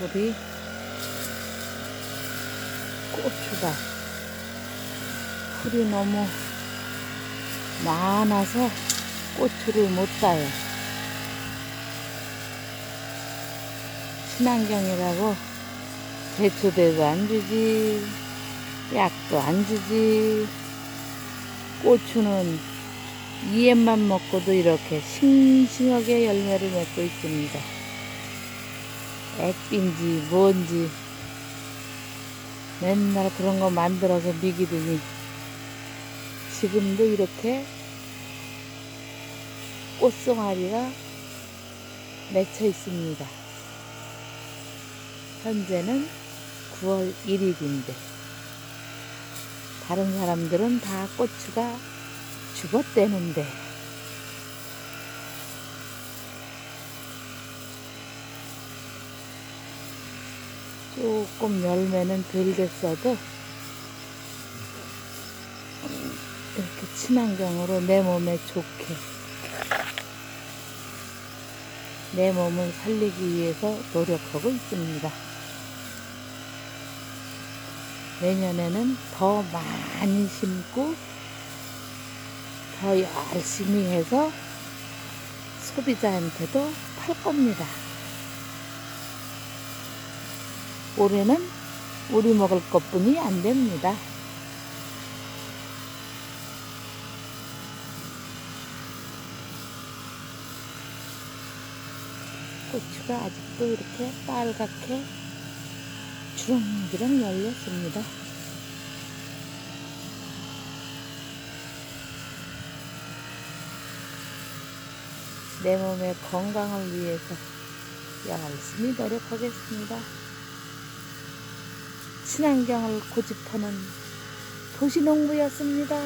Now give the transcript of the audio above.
우리 고추가 풀이 너무 많아서 고추를 못 따요. 친환경이라고 대초대도 안 주지, 약도 안 주지, 고추는 이엠만 먹고도 이렇게 싱싱하게 열매를 맺고 있습니다. 액빈지 뭔지 맨날 그런 거 만들어서 미기더니 지금도 이렇게 꽃송아리가 맺혀 있습니다. 현재는 9월 1일인데 다른 사람들은 다 고추가 죽었대는데 조금 열매는 덜 됐어도 이렇게 친환경으로 내 몸에 좋게 내 몸을 살리기 위해서 노력하고 있습니다. 내년에는 더 많이 심고 더 열심히 해서 소비자한테도 팔 겁니다. 올해는 우리 먹을 것뿐이 안 됩니다. 고추가 아직도 이렇게 빨갛게 주렁주렁 열렸습니다. 내 몸의 건강을 위해서 열심히 노력하겠습니다. 친환경을 고집하는 도시농부였습니다.